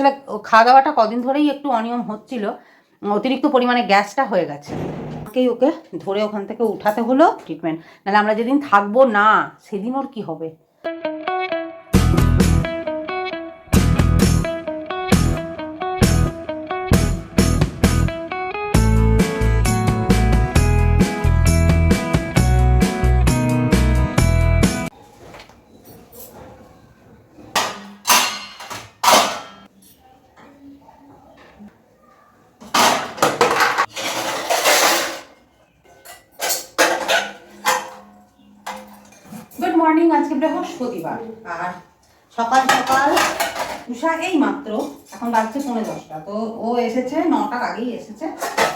আসলে খাওয়া দাওয়াটা কদিন ধরেই একটু অনিয়ম হচ্ছিল। অতিরিক্ত পরিমাণে গ্যাসটা হয়ে গেছে। ওকেই ওকে ধরে ওখান থেকে উঠাতে হলো ট্রিটমেন্ট নাহলে আমরা যেদিন থাকব না, সেদিন ওর কী হবে? উষা এই মাত্র এখন বাজছে পৌনে দশটা। তো ও এসেছে, নটার আগেই এসেছে।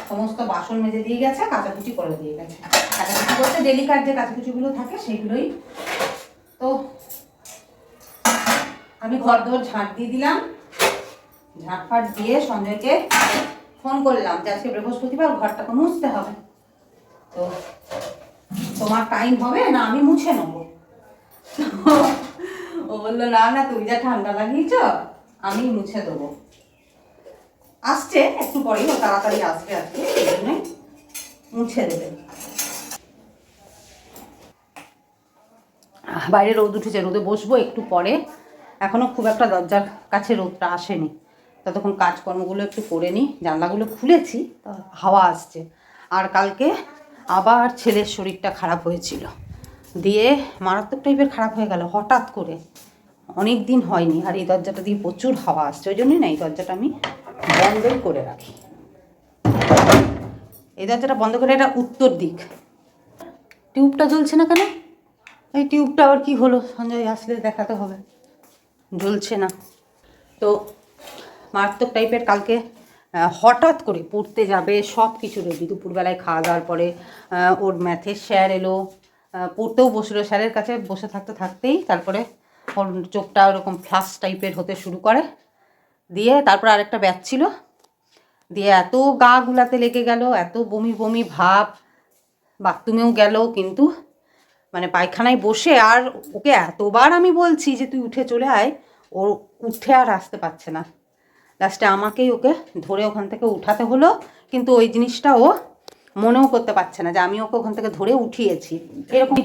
সমস্ত বাসন মেজে দিয়ে গেছে, কাচাকুচি করে দিয়ে গেছে। কাচাকুচি করতে ডেলি কার যে কাচাকুচিগুলো থাকে সেগুলোই। তো আমি ঘর দোর ঝাঁট দিয়ে দিলাম। ঝাঁট ফাট দিয়ে সঞ্জয়কে ফোন করলাম যে আজকে বৃহস্পতিবার ঘরটাকে মুছতে হবে। তো তোমার টাইম হবে না আমি মুছে নেব। ও বলল না না, তুমি যা ঠান্ডা লাগিয়েছ, আমি মুছে দেবো। আসছে, একটু পরেই ও তাড়াতাড়ি আসবে আজকে মুছে দেবে। বাইরে রোদ উঠেছে, রোদে বসবো একটু পরে। এখনও খুব একটা দরজার কাছে রোদটা আসেনি। ততক্ষণ কাজকর্মগুলো একটু করে নিই, জানলাগুলো খুলেছি হাওয়া আসছে। আর কালকে আবার ছেলের শরীরটা খারাপ হয়েছিল। দিয়ে মারাত্মক টাইপের খারাপ হয়ে গেল, হঠাৎ করে। অনেক দিন হয়নি আর এই দরজাটা দিয়ে প্রচুর হাওয়া আসছে, ওই জন্যই না এই দরজাটা আমি বন্ধই করে রাখি। এই দরজাটা বন্ধ করে এটা উত্তর দিক। টিউবটা জ্বলছে না কেন? এই টিউবটা আবার কি হলো? সঞ্জয়, আসলে দেখাতে হবে। জ্বলছে না। তো মারাত্মক টাইপের কালকে হঠাৎ করে পড়তে যাবে সব কিছু রেডি দুপুরবেলায় খাওয়া দাওয়ার পরে ওর ম্যাথের স্যার এলো। পড়তেও বসল। স্যারের কাছে বসে থাকতে থাকতেই তারপরে ওর চোখটা ওরকম ফ্লাস টাইপের হতে শুরু করে। দিয়ে তারপর আরেকটা ব্যাচ ছিল। দিয়ে এত গা গুলাতে লেগে গেল, এত বমি বমি ভাব। বাথরুমেও গেল কিন্তু মানে পায়খানায় বসে আর ওকে এতবার আমি বলছি যে তুই উঠে চলে আয়, ও উঠে আর আসতে পারছে না। লাস্টে আমাকেই ওকে ধরে ওখান থেকে উঠাতে হলো, কিন্তু ওই জিনিসটা ও মনেও করতে পারছে না যে আমি ওকে ওখান থেকে ধরে উঠিয়েছি। এরকম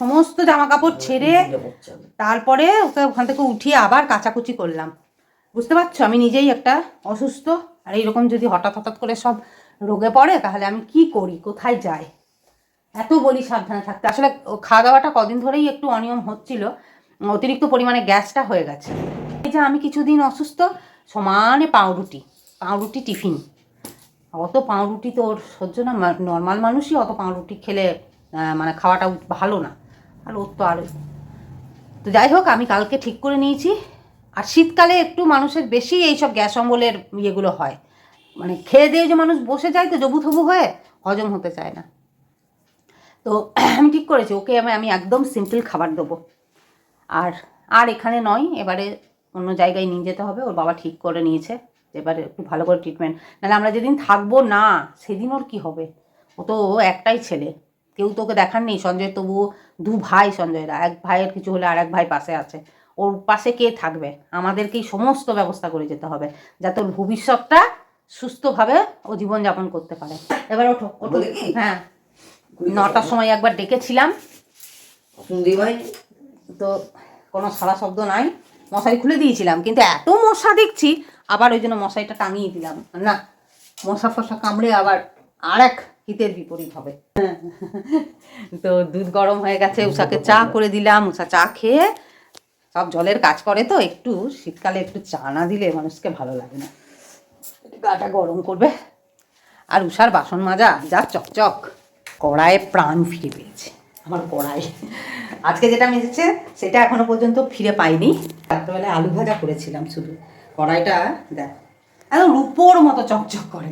সমস্ত জামা কাপড় ছেড়ে তারপরে ওকে ওখান থেকে উঠিয়ে আবার কাচাকুচি করলাম। বুঝতে পারছ? আমি নিজেই একটা অসুস্থ। আর এইরকম যদি হঠাৎ হঠাৎ করে সব রোগে পড়ে, তাহলে আমি কি করি? কোথায় যাই? এত বলি সাবধানে থাকতে। আসলে খাওয়া দাওয়াটা কদিন ধরেই একটু অনিয়ম হচ্ছিল। অতিরিক্ত পরিমাণে গ্যাসটা হয়ে গেছে। এই যে আমি কিছুদিন অসুস্থ, সমানে পাউরুটি পাউরুটি টিফিন। অত পাউরুটি তো ওর সহ্য না নর্মাল মানুষই অত পাউরুটি খেলে মানে খাওয়াটা ভালো না। আর ওর তো আর তো যাই হোক, আমি কালকে ঠিক করে নিয়েছি। আর শীতকালে একটু মানুষের বেশি এইসব গ্যাস অম্বলের ইয়েগুলো হয়। মানে খেয়ে দিয়ে যে মানুষ বসে যায় তো জবু থবু হয়ে হজম হতে চায় না। তো আমি ঠিক করেছি, ওকে আমি আমি একদম সিম্পল খাবার দেবো। আর আর এখানে নয়, এবারে অন্য জায়গায় নিয়ে যেতে হবে, ওর বাবা ঠিক করে নিয়েছে। এবারে একটু ভালো করে ট্রিটমেন্ট নাহলে আমরা যেদিন থাকব না সেদিন ওর কী হবে? ও তো একটাই ছেলে। কেউ তোকে দেখার নেই। সঞ্জয় তবুও দু ভাই সঞ্জয়রা। এক ভাইয়ের কিছু হলে আর এক ভাই পাশে আছে। ওর পাশে কে থাকবে? আমাদেরকেই সমস্ত ব্যবস্থা করে যেতে হবে যাতে ওর ভবিষ্যৎটা সুস্থভাবে ও জীবনযাপন করতে পারে। এবার ওঠো ওঠো। হ্যাঁ। নটার সময় একবার ডেকেছিলাম। তো কোনো সারা শব্দ নাই। মশারি খুলে দিয়েছিলাম। কিন্তু এত মশা দেখছি আবার ওই জন্য মশারিটা টাঙিয়ে দিলাম। না, মশা ফসা কামড়ে আবার আর এক হিতের বিপরীত হবে। তো দুধ গরম হয়ে গেছে, উষাকে চা করে দিলাম, উষা চা খেয়ে সব জলের কাজ করে তো, একটু শীতকালে একটু চা না দিলে মানুষকে ভালো লাগে না। গাটা গরম করবে। আর উষার বাসন মাজা যা চকচক, কড়াইয়ে প্রাণ ফিরে পেয়েছে। আমার কড়াই। আজকে যেটা মেজেছে, সেটা এখনও পর্যন্ত ফিরে পাইনি। রাত্রেবেলায় আলু ভাজা করেছিলাম শুধু। কড়াইটা, দেখ, একদম রূপোর মতো চকচক করে।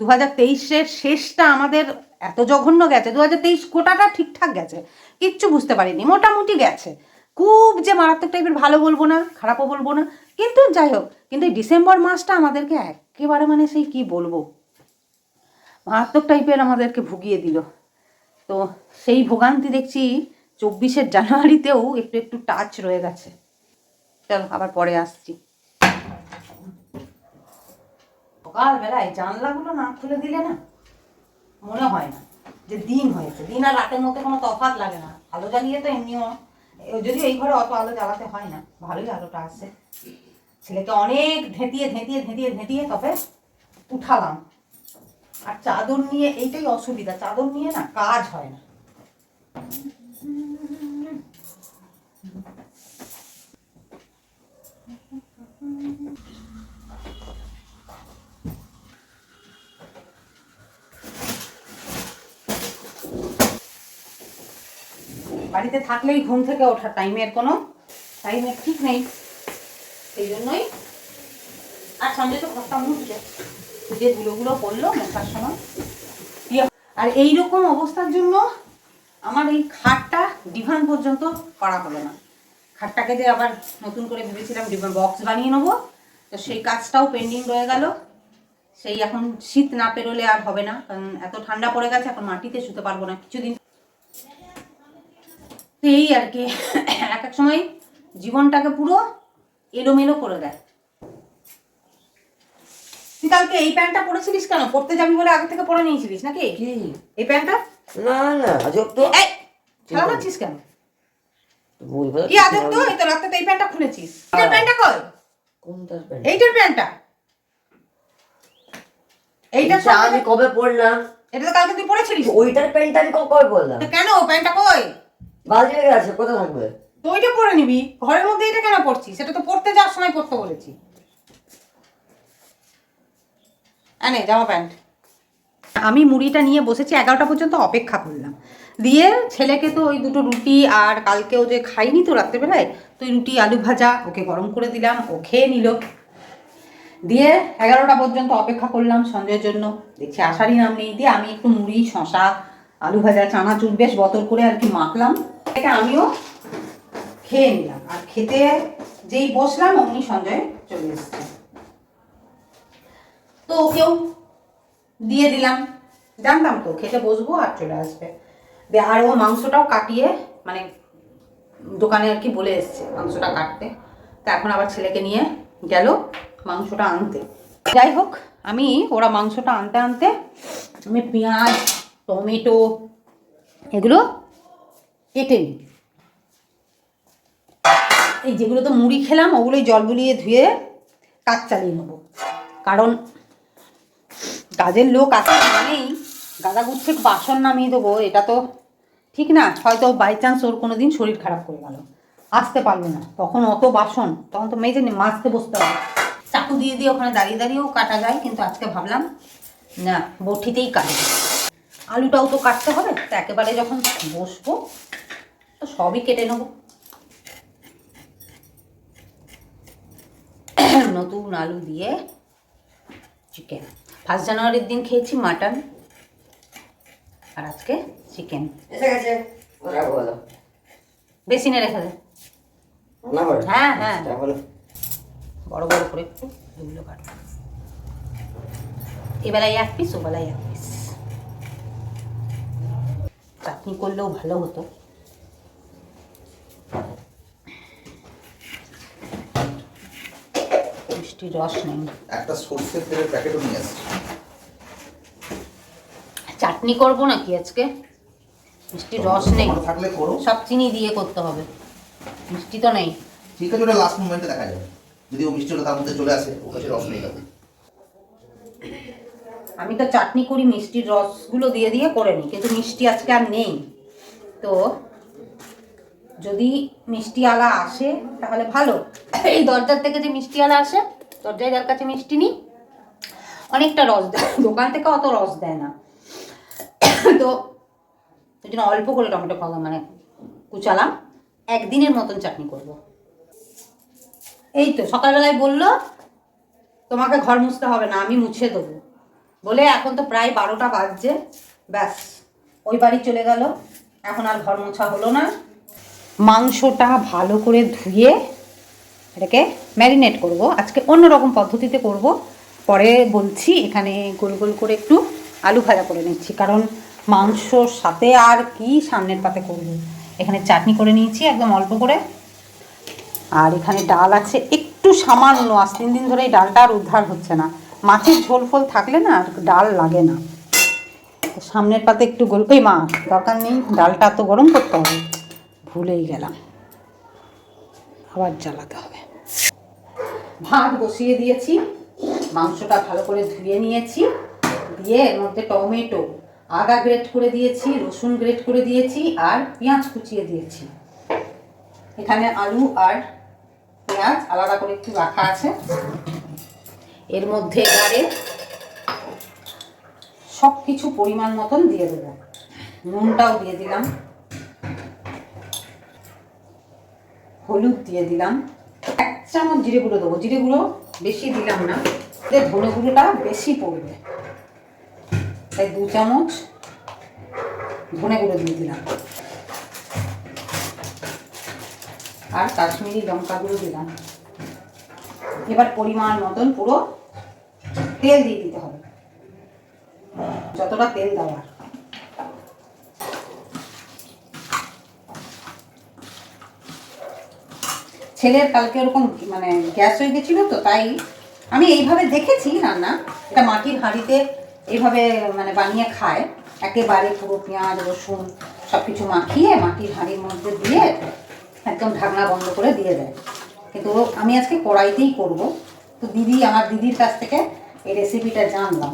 দু হাজার তেইশের শেষটা আমাদের এত জঘন্য গেছে দু হাজার তেইশ গোটাটা ঠিকঠাক গেছে, কিচ্ছু বুঝতে পারিনি, মোটামুটি গেছে। খুব যে মারাত্মক টাইপের ভালো বলব না, খারাপও বলব না, কিন্তু যাই হোক, কিন্তু ডিসেম্বর মাসটা আমাদেরকে একেবারে মানে সেই কি বলব? মারাত্মক টাইপের আমাদেরকে ভুগিয়ে দিল। তো সেই ভোগান্তি দেখছি চব্বিশের জানুয়ারিতেও একটু একটু টাচ রয়ে গেছে। চলো, আবার পরে আসছি। সকালবেলায় জানলাগুলো না খুলে দিলে না মনে হয় না যে দিন হয়েছে। দিন আর রাতের মধ্যে কোনো তফাৎ লাগে না। আলো জ্বালিয়ে তো এমনিও যদি এই ঘরে অত আলো জ্বালাতে হয় না, ভালোই আলোটা আসছে ছেলেকে অনেক ধেঁতিয়ে ধেঁতিয়ে ধেঁতিয়ে ধেঁতিয়ে তবে উঠালাম। আর চাদর নিয়ে এইটাই অসুবিধা, চাদর নিয়ে না কাজ হয় না। বাড়িতে থাকলেই ঘুম থেকে ওঠার টাইমের কোনো টাইমের ঠিক নেই। সেই জন্যই আর সঞ্জয় তো ঘরটা মুছছে যে ধুলোগুলো পড়ল মোছার সময়। ইয়ে, আর এই রকম অবস্থার জন্য আমার এই খাটটা ডিভান পর্যন্ত করা হলো না। খাটটাকে যে আবার নতুন করে ভেবেছিলাম ডিভান বক্স বানিয়ে নেব তো সেই কাজটাও পেন্ডিং রয়ে গেল। সেই এখন শীত না পেরোলে আর হবে না কারণ এত ঠান্ডা পড়ে গেছে এখন মাটিতে শুতে পারব না। কিছুদিন এই আর কি। এক এক সময় জীবনটাকে পুরো এলোমেলো করে দেয়। তুই কালকে এই প্যান্টটা পরেছিলিস কেন? পড়তে যাবি বলে আগে থেকে পরে নিয়েছিলিস নাকি? এই প্যান্টটা? না না আজব তো। এই কেন? কি আদর তো এই তো রাতে এই প্যান্টটা খুলেছিস। এইটার প্যান্টটা কই? কোনটার প্যান্ট? এইটার প্যান্টটা। এইটা আমি কবে পড়লাম এটা তো কালকে তুই পরেছিলিস। ওইটার প্যান্ট আমি কবে কেন? প্যান্টটা কই? বালতি লেগে আছে, কোথায় থাকবে? তো ওইটা পরে নিবি। ঘরের মধ্যে এটা কেন পড়ছিস? সেটা তো পড়তে যাওয়ার সময় পড়তে বলেছি। আনে জামা প্যান্ট। আমি মুড়িটা নিয়ে বসেছি, এগারোটা পর্যন্ত অপেক্ষা করলাম। দিয়ে ছেলেকে তো ওই দুটো রুটি আর কালকেও যে খাইনি তো রাত্রেবেলায়, তো ওই রুটি, আলু ভাজা, ওকে গরম করে দিলাম, ও খেয়ে নিল। দিয়ে এগারোটা পর্যন্ত অপেক্ষা করলাম সঞ্জয়ের জন্য। দেখছি আসারই নাম নেই। দিয়ে আমি একটু মুড়ি শশা আলু ভাজা, চানাচুর, বেশ বতর করে আর কি মাখলাম। এটা আমিও খেয়ে নিলাম। আর খেতে যেই বসলাম, অমনি সঞ্জয় চলে এসছে। তো ওকেও দিয়ে দিলাম। জানতাম তো, খেতে বসবো আর চলে আসবে। আর ও মাংসটাও কাটিয়ে মানে দোকানে আর কি বলে এসছে মাংসটা কাটতে। তা এখন আবার ছেলেকে নিয়ে গেল মাংসটা আনতে। যাই হোক, আমি, ওরা মাংসটা আনতে আনতে আমি পেঁয়াজ টমেটো, এগুলো কেটে নিই। এই যেগুলো তো মুড়ি খেলাম, ওগুলোই জল বুলিয়ে ধুয়ে কাজ চালিয়ে নেব। কারণ কাজের লোক আছে মানেই গাদা গুচ্ছে বাসন নামিয়ে দেবো, এটা তো ঠিক না। হয়তো বাই চান্স ওর কোনো দিন শরীর খারাপ করে গেল। আসতে পারল না। তখন অত বাসন, তখন তো মেজে নি মাজতে বসতে হবে। চাকু দিয়ে দিয়ে ওখানে দাঁড়িয়ে দাঁড়িয়েও কাটা যায়, কিন্তু আজকে ভাবলাম, না, বটিতেই কাটবো। আলুটাও তো কাটতে হবে তো একেবারে যখন বসবো তো সবই কেটে নেব। নতুন আলু দিয়ে চিকেন ফার্স্ট জানুয়ারির দিন খেয়েছি মাটন আর আজকে চিকেন বেসিনে রেখে দে হ্যাঁ, হ্যাঁ। তাহলে বড় বড় করে একটু এগুলো কাট। এবেলায় এক পিস ওবেলায় এক পিস চাটনি করলেও ভালো হতো। মিষ্টির রস নেই। একটা সর্ষের তেলের প্যাকেটও নিয়ে আসছি। চাটনি করব নাকি আজকে? মিষ্টির রস নেই। থাকলে করো। সব চিনি দিয়ে করতে হবে। মিষ্টি তো নেই। ঠিক আছে ওটা লাস্ট মোমেন্টে দেখা যাবে। যদি ও মিষ্টি ওটা তার মধ্যে চলে আসে ওর কাছে রস নেই আমি তো চাটনি করি, মিষ্টির রসগুলো দিয়ে দিয়ে করে নিই, কিন্তু মিষ্টি আজকে আর নেই। তো যদি মিষ্টি আলা আসে, তাহলে ভালো। এই দরজার থেকে যে মিষ্টি আলা আসে, দরজায় যার কাছে মিষ্টি নিই, অনেকটা রস দেয়। দোকান থেকে অত রস দেয় না। তো ওই জন্য অল্প করে টমেটো খাওয়া মানে কুচালাম। একদিনের মতন চাটনি করব। এই তো সকালবেলায় বলল, তোমাকে ঘর মুছতে হবে না, আমি মুছে দেবো। বলে এখন তো প্রায় বারোটা বাজছে। ব্যাস, ওই বাড়ি চলে গেল। এখন আর ঘর মোছা হলো না। মাংসটা ভালো করে ধুয়ে এটাকে ম্যারিনেট করব। আজকে অন্য রকম পদ্ধতিতে করব। পরে বলছি এখানে গোল গোল করে একটু আলু ভাজা করে নিচ্ছি। কারণ মাংসর সাথে আর কি সামনের পাতে করব? এখানে চাটনি করে নিয়েছি একদম অল্প করে। আর এখানে ডাল আছে। একটু সামান্য, আজ তিন দিন ধরে এই ডালটা আর উদ্ধার হচ্ছে না। মাছের ঝোল ফোল থাকলে না আর ডাল লাগে না। সামনের পাতে একটু গোল এই মা, দরকার নেই, ডালটা তো গরম করতে হবে। ভুলেই গেলাম। আবার জ্বালাতে হবে। ভাত বসিয়ে দিয়েছি, মাংসটা ভালো করে ধুয়ে নিয়েছি, দিয়ে এর মধ্যে টমেটো, আদা গ্রেট করে দিয়েছি, রসুন গ্রেট করে দিয়েছি, আর পেঁয়াজ কুচিয়ে দিয়েছি। এখানে আলু আর পেঁয়াজ আলাদা করে একটু রাখা আছে। এর মধ্যে এবারে সব কিছু পরিমাণ মতন দিয়ে দেবো। নুনটাও দিয়ে দিলাম। হলুদ দিয়ে দিলাম। এক চামচ জিরে গুঁড়ো দেবো। জিরে গুঁড়ো বেশি দিলাম না। ধনে গুঁড়োটা বেশি পড়বে। তাই দু চামচ ধনে গুঁড়ো দিয়ে দিলাম। আর কাশ্মীরি লঙ্কা গুঁড়ো দিলাম। এবার পরিমাণ মতন পুরো তেল দিয়ে দিতে হবে। যতটা তেল দেওয়ার ছেলের কালকে ওরকম মানে গ্যাস হয়ে গেছিল তো, তাই আমি এইভাবে দেখেছি রান্না। এটা মাটির হাঁড়িতে এইভাবে মানে বানিয়ে খায়। একেবারে পুরো পেঁয়াজ, রসুন সব কিছু মাখিয়ে মাটির হাঁড়ির মধ্যে দিয়ে একদম ঢাকনা বন্ধ করে দিয়ে দেয়। কিন্তু আমি আজকে কড়াইতেই করব। তো দিদি, আমার দিদির কাছ থেকে এই রেসিপিটা জানলাম।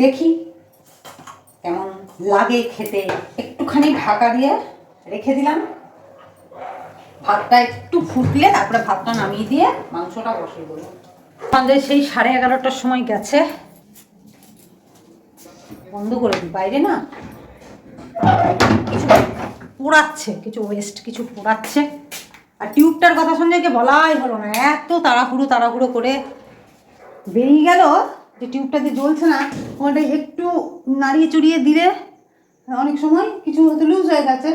দেখি কেমন লাগে খেতে। একটুখানি ঢাকা দিয়ে রেখে দিলাম। ভাতটা একটু ফুটলে তারপরে ভাতটা নামিয়ে দিয়ে মাংসটা বসিয়ে দেবো। সন্ধ্যে সেই সাড়ে এগারোটার সময় গেছে। বন্ধ করে দিই। বাইরে না কিছু পোড়াচ্ছে, কিছু ওয়েস্ট কিছু পোড়াচ্ছে। আর টিউবটার কথা সঞ্জয়কে বলাই হলো না। এত তাড়াহুড়ো তাড়াহুড়ো করে বেরিয়ে গেল, যে টিউবটা যে জ্বলছে না ওটা একটু নাড়িয়ে চড়িয়ে দিলে অনেক সময় কিছু হয়তো লুজ হয়ে গেছে।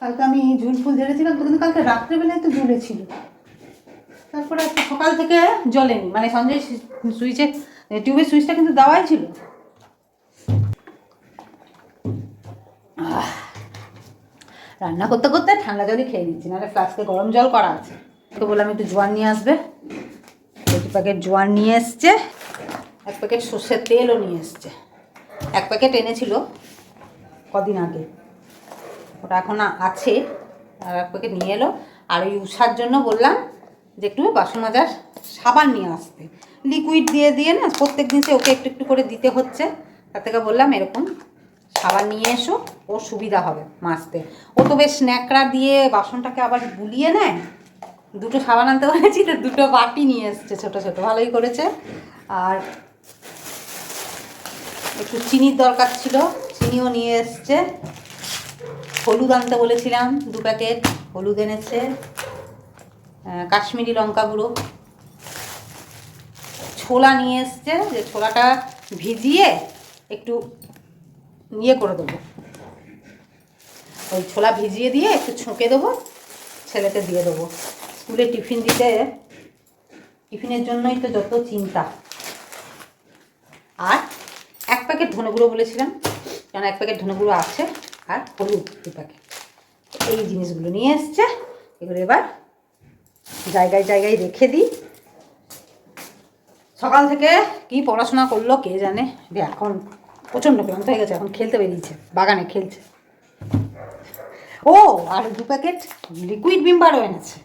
কালকে আমি ঝুল ফুল ঝেড়েছিলাম, তো কিন্তু কালকে রাত্রেবেলায় তো ঝুলেছিল তারপরে সকাল থেকে জ্বলেনি মানে সঞ্জয় সুইচে টিউবের সুইচটা কিন্তু দেওয়াই ছিল। রান্না করতে করতে ঠান্ডা জলই খেয়ে নিচ্ছি, নাহলে ফ্লাস্কে গরম জল করা আছে। তো বললাম একটু জোয়ান নিয়ে আসবে। প্যাকেট জোয়ার নিয়ে এসছে, এক প্যাকেট সর্ষের তেলও নিয়ে এসছে। এক প্যাকেট এনেছিল কদিন আগে। ওটা এখন আছে, আর এক প্যাকেট নিয়ে এলো। আর ওই উষার জন্য বললাম যে একটু বাসন মাজার সাবান নিয়ে আসতে। লিকুইড দিয়ে দিয়ে না প্রত্যেক দিন সে ওকে একটু একটু করে দিতে হচ্ছে। তার থেকে বললাম, এরকম সাবান নিয়ে এসো, ওর সুবিধা হবে মাজতে ও তো বেশ ন্যাকড়া দিয়ে বাসনটাকে আবার বুলিয়ে নেয়। দুটো সাবান আনতে বলেছি, তো দুটো বাটি নিয়ে এসছে ছোটো ছোটো, ভালোই করেছে। আর একটু চিনির দরকার ছিল, চিনিও নিয়ে এসছে। হলুদ আনতে বলেছিলাম, দু প্যাকেট হলুদ এনেছে। কাশ্মীরি লঙ্কা গুঁড়ো। ছোলা নিয়ে এসছে, যে ছোলাটা ভিজিয়ে একটু ইয়ে করে দেবো। ওই ছোলা ভিজিয়ে দিয়ে একটু ছুঁকে দেবো, ছেলেকে দিয়ে দেবো। স্কুলে টিফিন দিতে, টিফিনের জন্যই তো যত চিন্তা। আর এক প্যাকেট ধনে গুঁড়ো বলেছিলাম, কেন এক প্যাকেট ধনে গুঁড়ো আছে, আর হলুদ দু প্যাকেট। এই জিনিসগুলো নিয়ে এসছে, এগুলো এবার জায়গায় জায়গায় রেখে দিই। সকাল থেকে কি পড়াশোনা করল কে জানে যে এখন প্রচণ্ড ক্লান্ত হয়ে গেছে, এখন খেলতে বেরিয়েছে, বাগানে খেলছে। ও, আর দু প্যাকেট লিকুইড বিম্বারও এনেছে।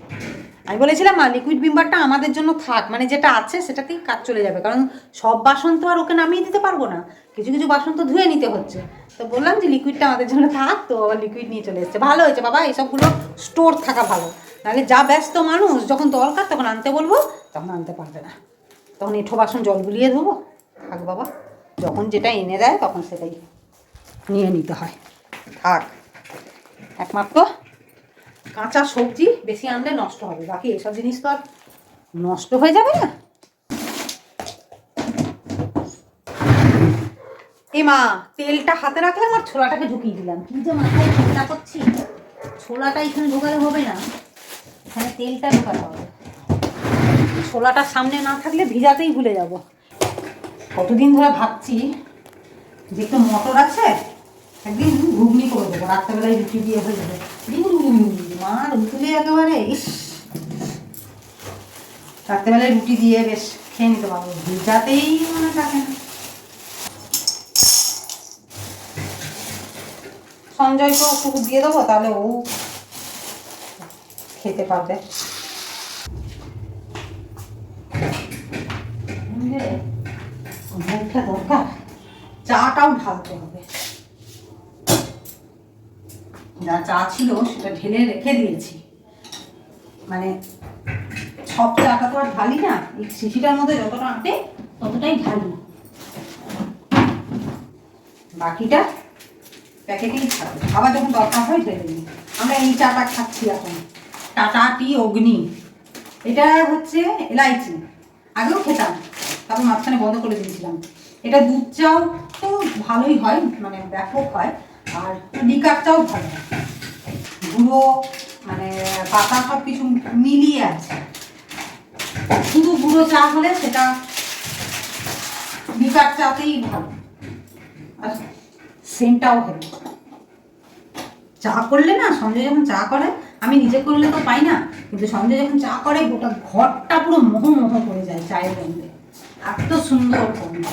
আমি বলেছিলাম মা লিকুইড বিম্বারটা আমাদের জন্য থাক মানে যেটা আছে সেটাতেই কাজ চলে যাবে, কারণ সব বাসন তো আর ওকে নামিয়ে দিতে পারব না, কিছু কিছু বাসন তো ধুয়ে নিতে হচ্ছে। তো বললাম যে লিকুইডটা আমাদের জন্য থাক, তো আবার লিকুইড নিয়ে চলে এসেছে। ভালো হয়েছে বাবা এইসবগুলো স্টোর থাকা ভালো। নাহলে যা ব্যস্ত মানুষ যখন দরকার তখন আনতে বলব, তখন আনতে পারবে না। তখন এঁঠো বাসন জল গুলিয়ে দেবো থাক বাবা, যখন যেটা এনে দেয় তখন সেটাই নিয়ে নিতে হয়। থাক। একমাত্র কাঁচা সবজি বেশি আনলে নষ্ট হবে। বাকি এসব জিনিস তো আর নষ্ট হয়ে যাবে না? এ মা, তেলটা হাতে রাখলাম আর ছোলাটাকে ঢুকিয়ে দিলাম। কি যে মাথায় চিন্তা করছি? ছোলাটা এখানে ঢোকালে হবে না। এখানে তেলটা ঢোকাতে হবে। ছোলাটা সামনে না থাকলে ভিজাতেই ভুলে যাব। কতদিন ধরে ভাবছি যে একটু মটর আছে, একদিন ঘুগনি করে দেবো। রাত্রেবেলায় রুটি দিয়ে হয়ে যাবে। ইউ, মা রুতুলে একেবারে ইস। রাত্রেবেলায় রুটি দিয়ে বেশ খেয়ে নিতে পারব। ভিজাতেই মানে থাকে না। সঞ্জয়কেও একটু দিয়ে দেবো তাহলে ও খেতে পারবে। মুখটা দরকার। চাটাও ঢালতে হবে। যা চা ছিল সেটা ঢেলে রেখে দিয়েছি। মানে সব চাটা তো আর ঢালি না, এই শিশিটার মধ্যে যতটা আঁটে ততটাই ঢালি। বাকিটা প্যাকেটেই থাকে আবার যখন দরকার হয় ঢেলে নিই আমরা এই চাটা খাচ্ছি এখন। টাটা টি অগ্নি। এটা হচ্ছে এলাইচি। আগেও খেতাম, তারপর মাঝখানে বন্ধ করে দিয়েছিলাম। এটা দুধ চাও তো ভালোই হয় মানে ব্যাপক হয়। আর চাও ভালো। গুঁড়ো মানে পাতা সব কিছু মিলিয়ে আছে। শুধু গুঁড়ো চা হলে সেটা চাতেই ভালো। আর সেন্টটাও হেভি চা করলে না, সঞ্জয় যখন চা করে, আমি নিজে করলে তো পাই না, কিন্তু সঞ্জয় যখন চা করে, গোটা ঘরটা পুরো মোহ মোহ করে যায় চায়ের গন্ধে। এত সুন্দর গন্ধ।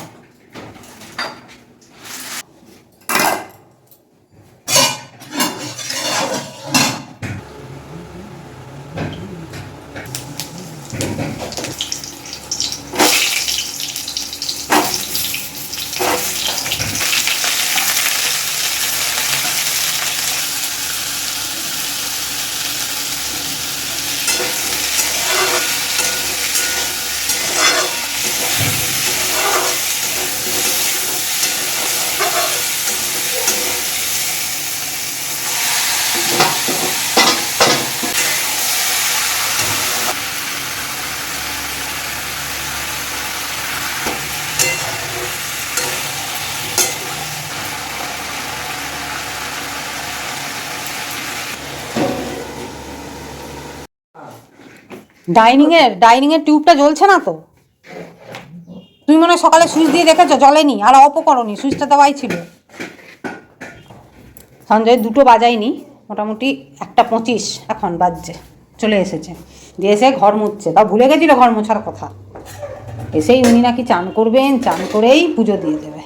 ডাইনিং এর ডাইনিং এর টিউবটা জ্বলছে না তো? তুমি মনে হয় সকালে সুইচ দিয়ে দেখেছ? জ্বলেনি, আর অফ করনি, সুইচটা দেওয়াই ছিল। সঞ্জয়, দুটো বাজায়নি, মোটামুটি একটা পঁচিশ এখন বাজছে, চলে এসেছে। দিয়ে এসে ঘর মুছছে। তাও ভুলে গেছিল ঘর মোছার কথা। এসেই উনি নাকি চান করবেন, চান করেই পুজো দিয়ে দেবে।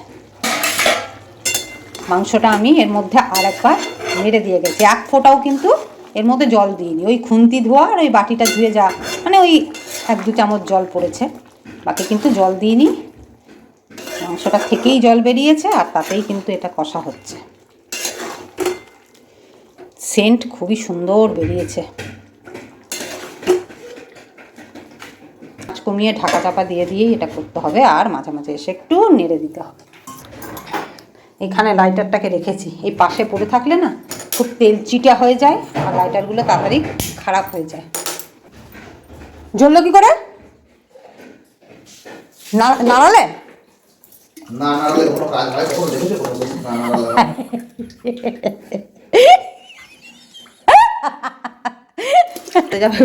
মাংসটা আমি এর মধ্যে আর একবার মেরে দিয়ে গেছি। এক ফোঁটাও কিন্তু এর মধ্যে জল দিইনি ওই খুন্তি ধোয়া আর ওই বাটিটা ধুয়ে যা মানে ওই এক দু চামচ জল পড়েছে। বাকি কিন্তু জল দিইনি মাংসটা থেকেই জল বেরিয়েছে আর তাতেই কিন্তু এটা কষা হচ্ছে। সেন্ট খুবই সুন্দর বেরিয়েছে। কমিয়ে ঢাকা চাপা দিয়ে দিয়েই এটা করতে হবে আর মাঝে মাঝে এসে একটু নেড়ে দিতে হবে। এখানে লাইটারটাকে রেখেছি। এই পাশে পড়ে থাকলে না খুব তেল চিটা হয়ে যায় আর লাইটারগুলো তাড়াতাড়ি খারাপ হয়ে যায়। জ্বললো কি করে? না- নাড়ালে?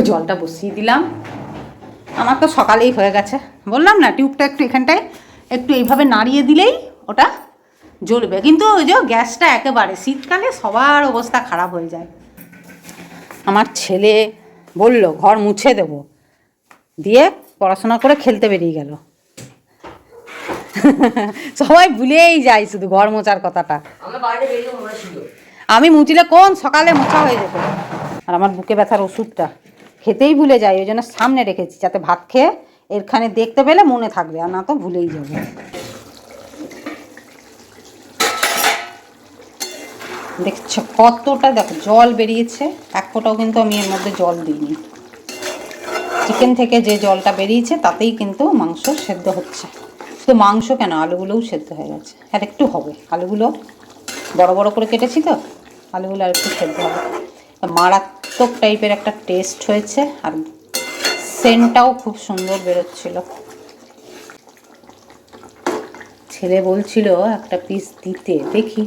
জলটা বসিয়ে দিলাম। আমার তো সকালেই হয়ে গেছে। বললাম না টিউবটা একটু এখানটায় একটু এইভাবে নাড়িয়ে দিলেই ওটা জ্বলবে। কিন্তু ওই যে গ্যাসটা একেবারে, শীতকালে সবার অবস্থা খারাপ হয়ে যায়। আমার ছেলে বলল, ঘর মুছে দেব। দিয়ে পড়াশোনা করে খেলতে বেরিয়ে গেল। সবাই ভুলেই যায় শুধু ঘর মোচার কথাটা। আমি মুচিলে কোন সকালে মোছা হয়ে যেত? আর আমার বুকে ব্যথার ওষুধটা। খেতেই ভুলে যাই, ওই জন্য সামনে রেখেছি, যাতে ভাত খেয়ে এরখানে দেখতে পেলে মনে থাকবে, আর না তো ভুলেই যাবে। দেখছ কতটা, দেখো জল বেরিয়েছে। এক ফোঁটাও কিন্তু আমি এর মধ্যে জল দিইনি। চিকেন থেকে যে জলটা বেরিয়েছে, তাতেই কিন্তু মাংস সেদ্ধ হচ্ছে। তো মাংস কেন? আলুগুলোও সেদ্ধ হয়ে গেছে। আর একটু হবে। আলুগুলো বড় বড় করে কেটেছি তো, আলুগুলো আর একটু সেদ্ধ হবে। মারাত্মক টাইপের একটা টেস্ট হয়েছে আর সেন্টটাও খুব সুন্দর বেরোচ্ছিল। ছেলে বলছিল, একটা পিস দিতে, দেখি।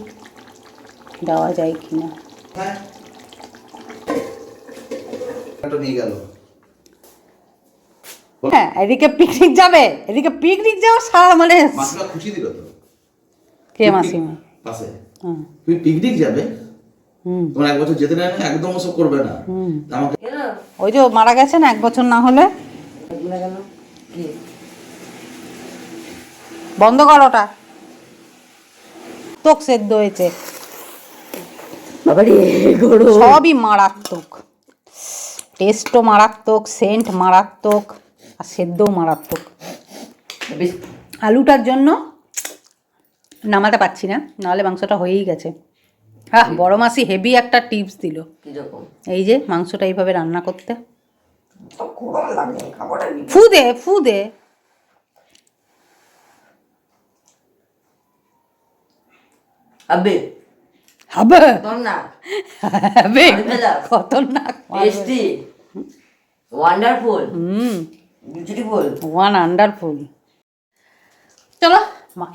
দেওয়া যায় হ্যাঁ? একটা নিয়ে গেল। হ্যাঁ এদিকে পিকনিক যাবে। এদিকে পিকনিক যাওয়া সারা মানে খুশি দিল তো। কে মাসিমা? পাশে। তুমি পিকনিক যাবে? তোমার এক বছর যেতে না একদম ওসব করবে না। আমাকে ওই যে মারা গেছে না এক বছর না হলে? কি? বন্ধ কর ওটা। তোক সেদ্ধ হয়েছে। গরু। সবই মারাত্মক। টেস্টও মারাত্মক সেন্ট মারাত্মক আর সেদ্ধও মারাত্মক। আলুটার জন্য নামাতে পারছি না নাহলে মাংসটা হয়েই গেছে। হ্যাঁ বড় মাসি হেভি একটা টিপস দিল। এই যে মাংসটা এইভাবে রান্না করতে। ফু দে ফু দে। আবে হবে? হবে? খতরনাক tasty. Wonderful hmm. Beautiful wonderful চলো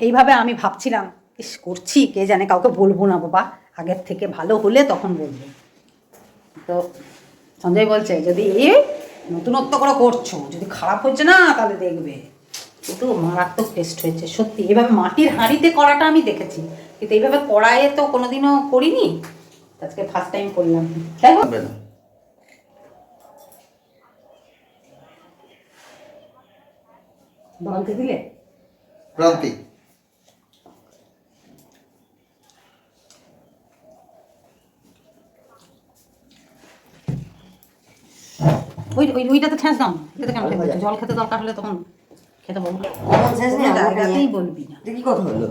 এইভাবে আমি ভাবছিলাম ইস করছি কে জানে কাউকে বলব না বাবা। আগের থেকে ভালো হলে তখন বলব। তো সঞ্জয় বলছে যদি এ নতুনত্ব করে করছ যদি খারাপ হচ্ছে না তাহলে দেখবে। কিন্তু মারাত্মক টেস্ট হয়েছে সত্যি। এভাবে মাটির হাঁড়িতে করাটা আমি দেখেছি। কিন্তু এইভাবে কড়াইয়ে তো কোনোদিনও করিনি। আজকে ফার্স্ট টাইম করলাম। তাই হবে না। বলতে দিলে? ক্রান্তি। ওই ওই ওইটাতে ঠেস দাও। এটাতে কেন ঠেস জল খেতে দরকার হলে তখন খেতে বলব। বলবি না। কি কথা হলো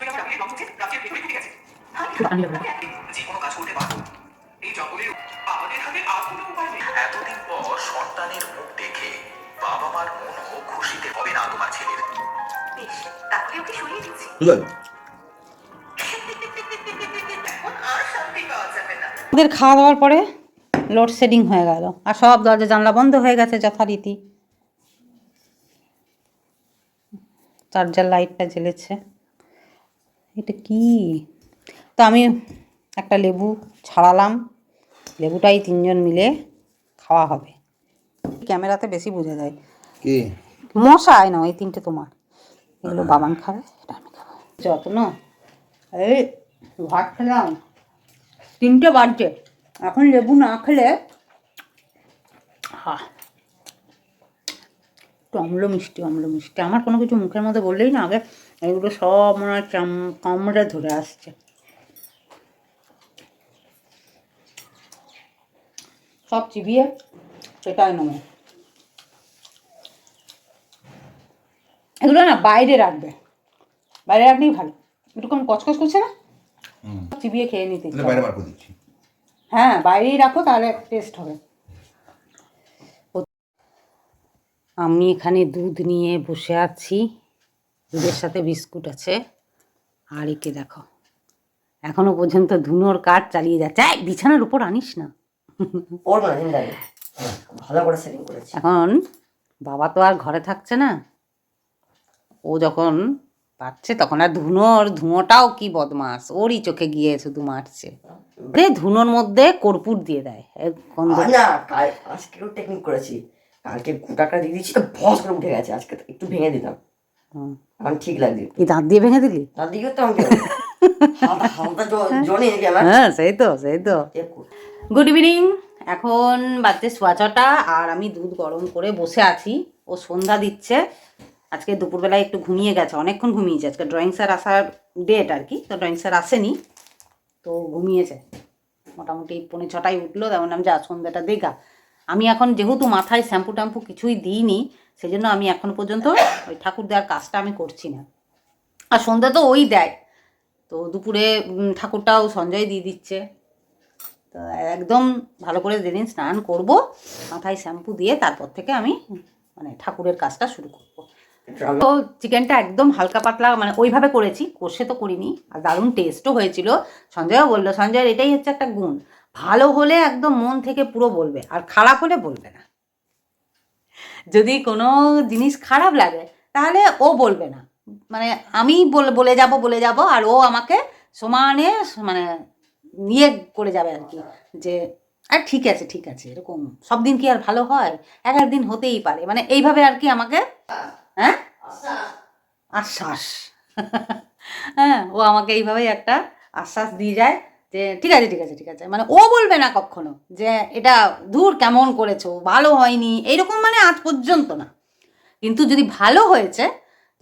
পানি লাগবে। যে কোনো কাজ করতে পারব এই জঙ্গলে আমাদের হাতে আর কোনো উপায় নেই। এতদিন পর সন্তানের মুখ দেখে বাবা মার মনও খুশিতে হবে না তোমার ছেলের। বেশ তাহলে ওকে সরিয়ে দিচ্ছি। ঠিক আছে এখন আর শান্তি পাওয়া যাবে না। ওদের খাওয়া দাওয়ার পরে লোডশেডিং হয়ে গেল। আর সব দরজা জানলা বন্ধ হয়ে গেছে যথারীতি। চার্জার লাইটটা জ্বেলেছে। এটা কি? আমি একটা লেবু ছাড়ালাম। লেবুটাই তিনজন মিলে খাওয়া হবে। ক্যামেরাতে বেশি বোঝা যায়। কি? মশা আয় না ওই তিনটে তোমার। এগুলো বাবান খাবে এটা আমি খাব। যত্ন। এই ভাত খেলাম। তিনটে বাজছে। এখন লেবু না খেলে হা। একটু অম্ল মিষ্টি অম্ল মিষ্টি। আমার কোনো কিছু মুখের মধ্যে বললেই না আগে এগুলো সব মনে হয় কামড়ে ধরে আসছে। সব চিবিয়ে সেটাই নেব। এগুলো না বাইরে রাখবে। বাইরে রাখলেই ভালো। একটু কম কচকচ করছে না? চিবিয়ে খেয়ে নিতে হ্যাঁ বাইরেই রাখো তাহলে টেস্ট হবে। আমি এখানে দুধ নিয়ে বসে আছি। দুধের সাথে বিস্কুট আছে। আর একে দেখো। এখনও পর্যন্ত ধুনোর কাঠ চালিয়ে যাচ্ছে। বিছানার উপর আনিস না। ওর না চিন্তা ভালো করে সেটিং করেছি। এখন বাবা তো আর ঘরে থাকছে না। ও যখন পাচ্ছে তখন আর ধুনোর ধুঁয়োটাও কি বদমাস। ওরই চোখে গিয়ে শুধু মারছে। রে ধুনোর মধ্যে কর্পূর দিয়ে দেয়। না কাল টেকনিক করেছি। কালকে গোটাটা দিয়ে দিচ্ছি তো ভস করে উঠে গেছে। আজকে একটু ভেঙে দিলাম হুম। এখন ঠিক লাগছে। কি দাঁত দিয়ে ভেঙে দিলি? তার দিকে তো আমাকে হ্যাঁ সেই তো সেই তো। গুড ইভিনিং এখন বাজছে সোয়া ছটা আর আমি দুধ গরম করে বসে আছি। ও সন্ধ্যা দিচ্ছে। আজকে দুপুরবেলায় একটু ঘুমিয়ে গেছে অনেকক্ষণ ঘুমিয়েছে। আজকে ড্রয়িং স্যার আসার ডেট আর কি তো ড্রয়িং স্যার আসেনি তো ঘুমিয়েছে। মোটামুটি পৌনে ছটায় উঠল তেমন আমি যা সন্ধ্যাটা দেখা। আমি এখন যেহেতু মাথায় শ্যাম্পু ট্যাম্পু কিছুই দিইনি সেই জন্য আমি এখন পর্যন্ত ওই ঠাকুর দেওয়ার কাজটা আমি করছি না। আর সন্ধ্যা তো ওই দেয় তো দুপুরে ঠাকুরটাও সঞ্জয় দিয়ে দিচ্ছে। তো একদম ভালো করে যেদিন স্নান করব, মাথায় শ্যাম্পু দিয়ে তারপর থেকে আমি মানে ঠাকুরের কাজটা শুরু করব। তো চিকেনটা একদম হালকা পাতলা মানে ওইভাবে করেছি, কষে তো করিনি, আর দারুণ টেস্টও হয়েছিল। সঞ্জয়ও বলল সঞ্জয়ের এটাই হচ্ছে একটা গুণ। ভালো হলে একদম মন থেকে পুরো বলবে, আর খারাপ হলে বলবে না। যদি কোনো জিনিস খারাপ লাগে, তাহলে ও বলবে না। মানে আমি বল- বলে যাব বলে যাব, আর ও আমাকে সমানে মানে নিয়ে করে যাবে আর কি, যে, আর ঠিক আছে ঠিক আছে, এরকম, সব দিন কি আর ভালো হয়? এক একদিন হতেই পারে। মানে এইভাবে আর কি আমাকে হ্যাঁ? আশ্বাস। হ্যাঁ ও আমাকে এইভাবেই একটা আশ্বাস দিয়ে যায় যে, ঠিক আছে ঠিক আছে ঠিক আছে। মানে ও বলবে না কখনো যে, এটা দূর কেমন করেছ? ভালো হয়নি। এইরকম মানে আজ পর্যন্ত না। কিন্তু যদি ভালো হয়েছে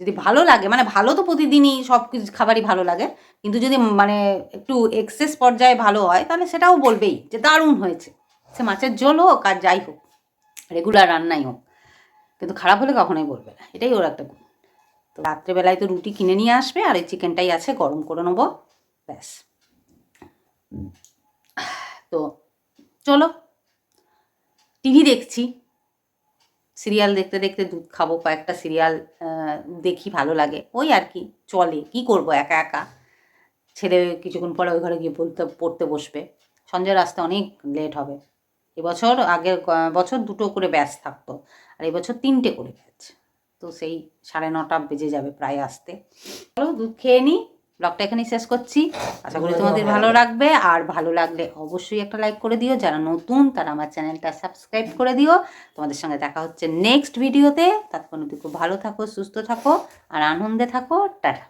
যদি ভালো লাগে মানে ভালো তো প্রতিদিনই সব কিছু, খাবারই ভালো লাগে, কিন্তু যদি মানে একটু এক্সেস পর্যায়ে ভালো হয়, তাহলে সেটাও বলবেই যে দারুণ হয়েছে। সে মাছের ঝোল হোক আর যাই হোক রেগুলার রান্নাই হোক, কিন্তু খারাপ হলে কখনোই বলবে না, এটাই ওর একটা গুণ। তো রাত্রেবেলায় তো রুটি কিনে নিয়ে আসবে, আর এই চিকেনটাই আছে, গরম করে নেব, ব্যাস। তো চলো, টিভি দেখছি। সিরিয়াল দেখতে দেখতে দুধ খাব, কয়েকটা সিরিয়াল দেখি ভালো লাগে। ওই আর কি, চলে। কি করব একা একা? ছেলে কিছুক্ষণ পরে ওই ঘরে গিয়ে বলতে পড়তে বসবে। সঞ্জয় আসতে অনেক লেট হবে। এবছর আগের বছর দুটো করে ব্যাচ থাকতো। আর এবছর তিনটে করে ব্যাচ। তো সেই সাড়ে নটা বেজে যাবে প্রায় আসতে। চলো দুধ খেয়ে নিই ব্লগটা এখানেই শেষ করছি। আশা করি তোমাদের ভালো লাগবে। আর ভালো লাগলে অবশ্যই একটা লাইক করে দিও। যারা নতুন তারা আমার চ্যানেলটা সাবস্ক্রাইব করে দিও। তোমাদের সঙ্গে দেখা হচ্ছে নেক্সট ভিডিওতে। ততক্ষণ খুব ভালো থাকো সুস্থ থাকো আর আনন্দে থাকো। টাটা।